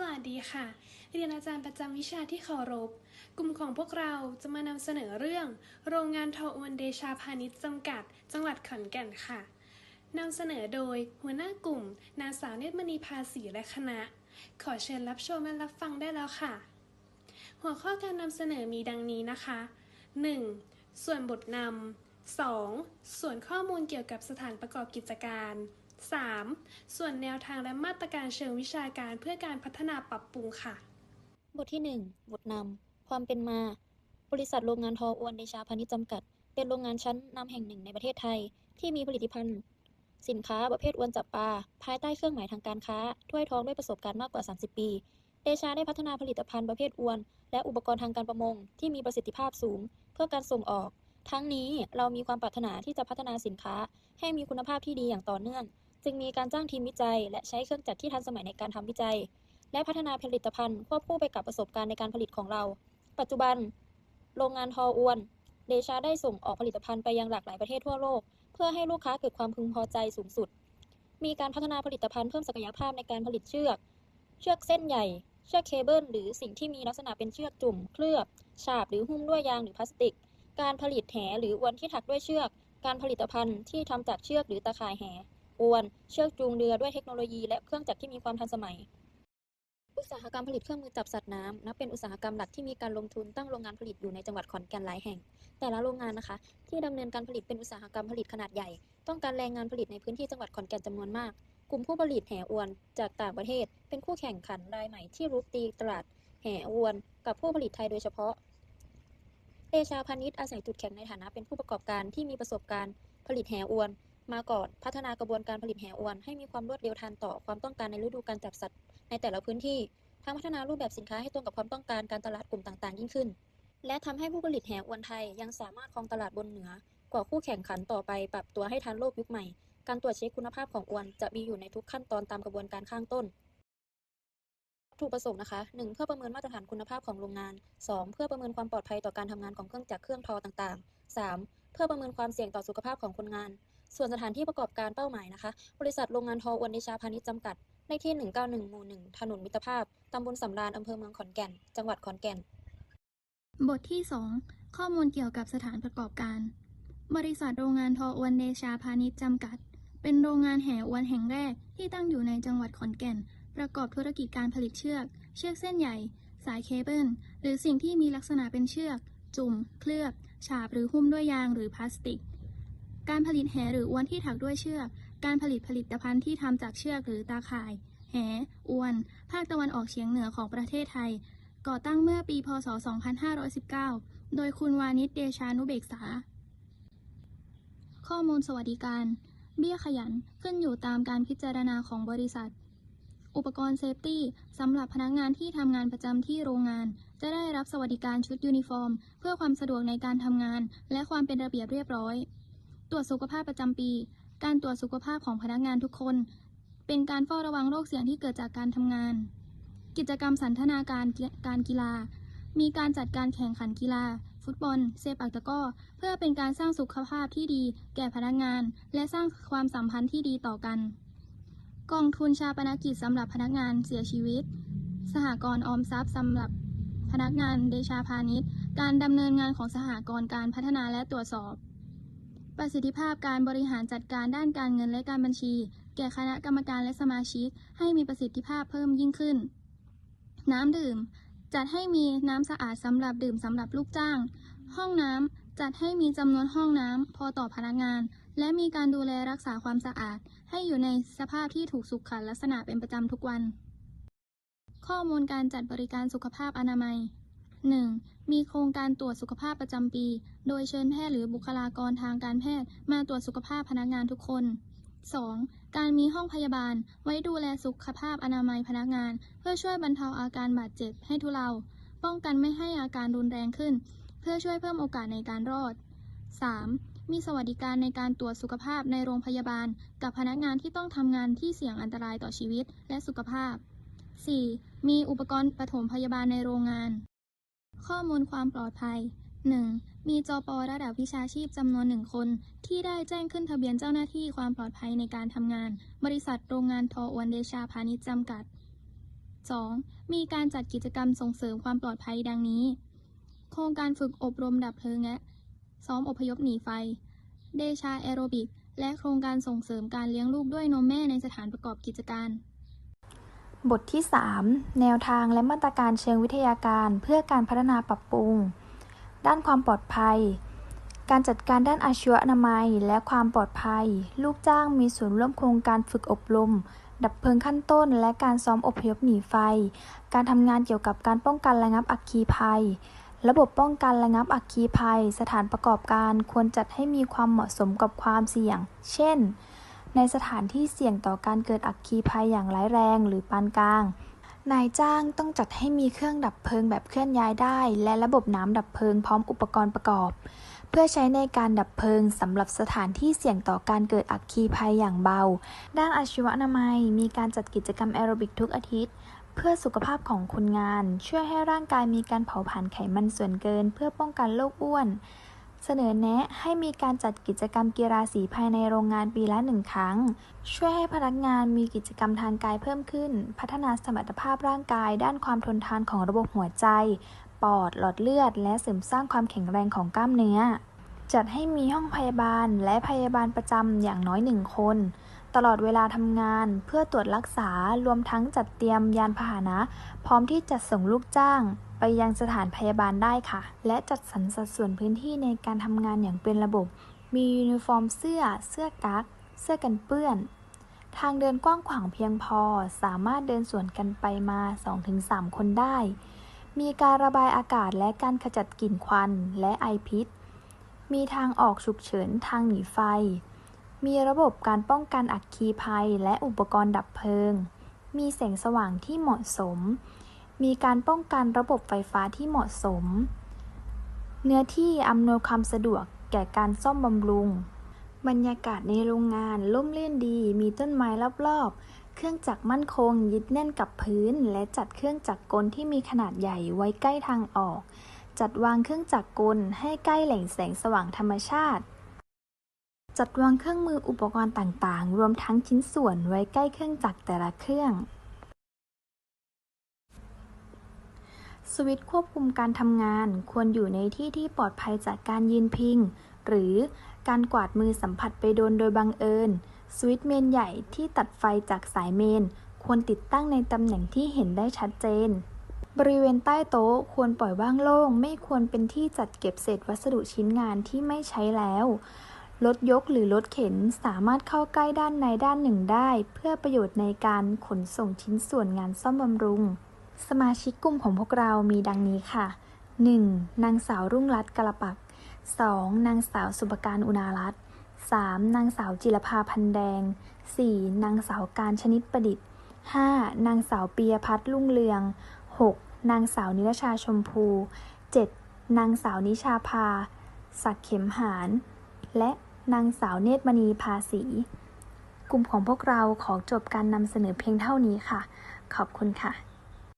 สวัสดีค่ะ เรียนอาจารย์ประจำวิชาที่เคารพ กลุ่มของพวกเราจะมานำเสนอเรื่อง โรงงานทออวนเดชาพาณิชย์จำกัด จังหวัดขอนแก่นค่ะนำเสนอโดยหัวหน้ากลุ่ม นางสาวเนตรมณีภาษีและคณะ ขอเชิญรับชมและรับฟังได้แล้วค่ะ หัวข้อการนำเสนอมีดังนี้นะคะ 1. ส่วนบทนำ 2. ส่วนข้อมูลเกี่ยวกับสถานประกอบกิจการ 3. ส่วนแนวทางและมาตรการเชิงวิชาการเพื่อการพัฒนาปรับปรุงค่ะ บทที่ 1 บทนำ ความเป็นมา บริษัทโรงงานทออวนเดชาพาณิชย์จำกัด เป็นโรงงานชั้นนำแห่งหนึ่งในประเทศไทย ที่มีผลิตภัณฑ์ สินค้าประเภทอวนจับปลาภายใต้เครื่องหมายทางการค้า ถ้วยทองด้วยประสบการณ์มากกว่า 30 ปี เดชาได้พัฒนาผลิตภัณฑ์ประเภทอวน และอุปกรณ์ทางการประมง ที่มีประสิทธิภาพสูง เพื่อการส่งออก ทั้งนี้เรามีความปรารถนาที่จะพัฒนาสินค้า ให้มีคุณภาพที่ดีอย่างต่อเนื่อง จึงมีการจ้างทีมวิจัย และใช้เครื่องจักรที่ทันสมัยในการทำวิจัย และพัฒนาผลิตภัณฑ์ควบคู่ไปกับประสบการณ์ในการผลิตของเรา ปัจจุบัน โรงงานทออวนเดชาได้ส่งออกผลิตภัณฑ์ไปยังหลากหลายประเทศทั่วโลก เพื่อให้ลูกค้าเกิดความพึงพอใจสูงสุด มีการพัฒนาผลิตภัณฑ์เพิ่มศักยภาพในการผลิตเชือก เชือกเส้นใหญ่ เชือกเคเบิลหรือสิ่งที่มีลักษณะเป็นเชือกจุ่ม เคลือบ ฉาบ หรือหุ้มด้วยยางหรือพลาสติก การผลิตแหหรืออวนที่ถักด้วยเชือก การผลิตภัณฑ์ที่ทำจากเชือกหรือตะข่ายแห อวน เชือกจูงเรือด้วยเทคโนโลยีและเครื่องจักรที่มีความทันสมัย อุตสาหกรรมผลิตเครื่องมือจับสัตว์น้ำนับเป็นอุตสาหกรรมหลักที่มีการลงทุนตั้งโรงงานผลิตอยู่ในจังหวัดขอนแก่นหลายแห่ง แต่ละโรงงานนะคะ ที่ดำเนินการผลิตเป็นอุตสาหกรรมผลิตขนาดใหญ่ ต้องการแรงงานผลิตในพื้นที่จังหวัดขอนแก่นจำนวนมาก กลุ่มผู้ผลิตแห่อวนจากต่างประเทศ เป็นคู่แข่งขันรายใหม่ที่รุกตีตลาดแห่อวน กับผู้ผลิตไทยโดยเฉพาะเดชาพาณิชย์อาศัยจุดแข็งในฐานะเป็นผู้ประกอบการที่มีประสบการณ์ผลิตแห่อวน มาก่อน พัฒนากระบวนการผลิตแหอวน ให้มีความรวดเร็วทันต่อความต้องการในฤดูการจับสัตว์ ในแต่ละพื้นที่ทั้งพัฒนารูปแบบสินค้าให้ตรงกับความต้องการการตลาดกลุ่มต่างๆ ยิ่งขึ้น และทำให้ผู้ผลิตแหอวนไทยยังสามารถครองตลาดบนเหนือ กว่าคู่แข่งขันต่อไปปรับตัวให้ทันโลกยุคใหม่ การตรวจเช็คคุณภาพของอวนจะมีอยู่ในทุกขั้นตอนตามกระบวนการข้างต้นวัตถุประสงค์นะคะ 1. เพื่อประเมินมาตรฐานคุณภาพของโรงงาน 2. เพื่อประเมินความปลอดภัยต่อการทำงานของเครื่องจักรเครื่องทอต่างๆ 3. เพื่อประเมินความเสี่ยงต่อสุขภาพของคนงาน ส่วนสถานที่ประกอบการเป้าหมายนะคะ บริษัทโรงงานทออวนเดชาพาณิชย์จำกัดเลขที่ 191 หมู่ 1 ถนนมิตรภาพ ตำบลสำราญอำเภอเมืองขอนแก่น จังหวัดขอนแก่น บทที่ 2 ข้อมูลเกี่ยวกับสถานประกอบการ บริษัทโรงงานทออวนเดชาพาณิชย์จำกัด เป็นโรงงานแห่อวนแห่งแรกที่ตั้งอยู่ในจังหวัดขอนแก่น ประกอบธุรกิจการผลิตเชือก เชือกเส้นใหญ่ สายเคเบิล หรือสิ่งที่มีลักษณะเป็นเชือก จุ่ม เคลือบ ฉาบหรือหุ้มด้วยยางหรือพลาสติก การผลิตแหหรืออวนที่ถักด้วยเชือก การผลิตผลิตภัณฑ์ที่ทำจากเชือกหรือตาข่าย แหอวน ภาคตะวันออกเฉียงเหนือของประเทศไทย ก่อตั้งเมื่อปี พศ 2519 โดยคุณวานิชเดชานุเบกษา ข้อมูลสวัสดิการ เบี้ยขยันขึ้นอยู่ตามการพิจารณาของบริษัท อุปกรณ์เซฟตี้สำหรับพนักงานที่ทำงานประจำที่โรงงาน จะได้รับสวัสดิการชุดยูนิฟอร์ม เพื่อความสะดวกในการทำงาน และความเป็นระเบียบเรียบร้อย ตรวจสุขภาพประจำปี การตรวจสุขภาพของพนักงานทุกคน เป็นการเฝ้าระวังโรคเสี่ยงที่เกิดจากการทำงาน กิจกรรมสันทนาการการกีฬา มีการจัดการแข่งขันกีฬา ฟุตบอล เซปักตะก้อ เพื่อเป็นการสร้างสุขภาพที่ดี แก่พนักงาน และสร้างความสัมพันธ์ที่ดีต่อกัน กองทุนชาปนกิจสำหรับพนักงานเสียชีวิต สหกรณ์ออมทรัพย์สำหรับพนักงานเดชาพาณิชย์ การดำเนินงานของสหกรณ์การพัฒนาและตรวจสอบ ประสิทธิภาพการบริหารจัดการด้านการเงินและการบัญชี แก่คณะกรรมการและสมาชิก ให้มีประสิทธิภาพเพิ่มยิ่งขึ้น น้ำดื่ม จัดให้มีน้ำสะอาดสำหรับดื่มสำหรับลูกจ้าง ห้องน้ำจัดให้มีจำนวนห้องน้ำพอต่อพนักงาน และมีการดูแลรักษาความสะอาด ให้อยู่ในสภาพที่ถูกสุขลักษณะเป็นประจำทุกวัน ข้อมูลการจัดบริการสุขภาพอนามัย 1. มีโครงการตรวจสุขภาพประจำปี โดยเชิญแพทย์หรือบุคลากรทางการแพทย์มาตรวจสุขภาพพนักงานทุกคน 2. การมีห้องพยาบาลไว้ดูแลสุขภาพอนามัยพนักงาน เพื่อช่วยบรรเทาอาการบาดเจ็บให้ทุเลา ป้องกันไม่ให้อาการรุนแรงขึ้น เพื่อช่วยเพิ่มโอกาสในการรอด 3. มีสวัสดิการในการตรวจสุขภาพในโรงพยาบาล กับพนักงานที่ต้องทำงานที่เสี่ยงอันตรายต่อชีวิตและสุขภาพ 4. มีอุปกรณ์ปฐมพยาบาลในโรงงาน ข้อมูลความปลอดภัย 1. มีจประดับวิชาชีพจำนวนหนึ่งคน ที่ได้แจ้งขึ้นทะเบียนเจ้าหน้าที่ความปลอดภัยในการทำงาน บริษัทโรงงานทออวนเดชาพาณิชย์จำกัด 2. มีการจัดกิจกรรมส่งเสริมความปลอดภัยดังนี้ โครงการฝึกอบรมดับเพลิงและซ้อมอพยพหนีไฟ เดชาแอโรบิก และโครงการส่งเสริมการเลี้ยงลูกด้วยนมแม่ในสถานประกอบกิจการ บทที่ 3 แนวทางและมาตรการเชิงวิทยาการเพื่อการพัฒนาปรับปรุง ด้านความปลอดภัย การจัดการด้านอาชีวนามัยและความปลอดภัย ลูกจ้างมีส่วนร่วมโครงการฝึกอบรม ดับเพลิงขั้นต้น และการซ้อมอบพยพหนีไฟ การทำงานเกี่ยวกับการป้องกันระงับอัคคีภัย ระบบป้องกันระงับอัคคีภัย สถานประกอบการควรจัดให้มีความเหมาะสมกับความเสี่ยง เช่น ในสถานที่เสี่ยงต่อการเกิดอัคคีภัยอย่างร้ายแรงหรือปานกลาง นายจ้างต้องจัดให้มีเครื่องดับเพลิงแบบเคลื่อนย้ายได้ และระบบน้ำดับเพลิงพร้อมอุปกรณ์ประกอบ เพื่อใช้ในการดับเพลิงสำหรับสถานที่เสี่ยงต่อการเกิดอัคคีภัยอย่างเบา ด้านอาชีวอนามัย มีการจัดกิจกรรมแอโรบิกทุกอาทิตย์เพื่อสุขภาพของคนงาน ช่วยให้ร่างกายมีการเผาผลาญไขมันส่วนเกิน เพื่อป้องกันโรคอ้วน เสนอแนะให้มีการจัดกิจกรรมกีฬาสีภายในโรงงานปีละหนึ่งครั้ง ช่วยให้พนักงานมีกิจกรรมทางกายเพิ่มขึ้น พัฒนาสมรรถภาพร่างกาย ด้านความทนทานของระบบหัวใจ ปอด หลอดเลือด และเสริมสร้างความแข็งแรงของกล้ามเนื้อ จัดให้มีห้องพยาบาลและพยาบาลประจำอย่างน้อยหนึ่งคน ตลอดเวลาทำงานเพื่อตรวจรักษารวมทั้งจัดเตรียมยานพาหนะ พร้อมที่จะส่งลูกจ้างไปยังสถานพยาบาลได้ค่ะ และจัดสรรสัดส่วนพื้นที่ในการทำงานอย่างเป็นระบบ มียูนิฟอร์มเสื้อ เสื้อกั๊ก เสื้อกันเปื้อน ทางเดินกว้างขวางเพียงพอ สามารถเดินสวนกันไปมา 2-3 คนได้ มีการระบายอากาศและการขจัดกลิ่นควันและไอพิษ มีทางออกฉุกเฉินทางหนีไฟ มีระบบการป้องกันอัคคีภัยและอุปกรณ์ดับเพลิง มีแสงสว่างที่เหมาะสม มีการป้องกันระบบไฟฟ้าที่เหมาะสม เนื้อที่อำนวยความสะดวกแก่การซ่อมบำรุง บรรยากาศในโรงงานร่มรื่นดี มีต้นไม้รอบๆ เครื่องจักรมั่นคงยึดแน่นกับพื้น และจัดเครื่องจักรกลที่มีขนาดใหญ่ไว้ใกล้ทางออก จัดวางเครื่องจักรกลให้ใกล้แหล่งแสงสว่างธรรมชาติ จัดวางเครื่องมืออุปกรณ์ต่างๆ รวมทั้งชิ้นส่วนไว้ใกล้เครื่องจักรแต่ละเครื่อง สวิตช์ควบคุมการทำงานควรอยู่ในที่ที่ปลอดภัยจากการยืนพิง หรือการกวาดมือสัมผัสไปโดนโดยบังเอิญ สวิตช์เมนใหญ่ที่ตัดไฟจากสายเมน ควรติดตั้งในตำแหน่งที่เห็นได้ชัดเจน บริเวณใต้โต๊ะควรปล่อยว่างโล่ง ไม่ควรเป็นที่จัดเก็บเศษวัสดุชิ้นงานที่ไม่ใช้แล้วรถยกหรือรถเข็นสามารถเข้าใกล้ด้านในด้านหนึ่งได้ เพื่อประโยชน์ในการขนส่งชิ้นส่วนงานซ่อมบำรุง สมาชิกกลุ่มของพวกเรามีดังนี้ค่ะ 1. นางสาวรุ่งรัตน์กระปัก 2. นางสาวสุภการอุณารัตน์ 3. นางสาวจิรภาพันแดง 4. นางสาวการชนิดประดิษฐ์ 5. นางสาวปียพัฒน์ลุ่งเรือง 6. นางสาวนิรชาชมพู 7. นางสาวนิชาภา ศักเข็มหาน และนางสาวเนตรมณีภาษี กลุ่มของพวกเราขอจบการนำเสนอเพียงเท่านี้ค่ะ ขอบคุณค่ะ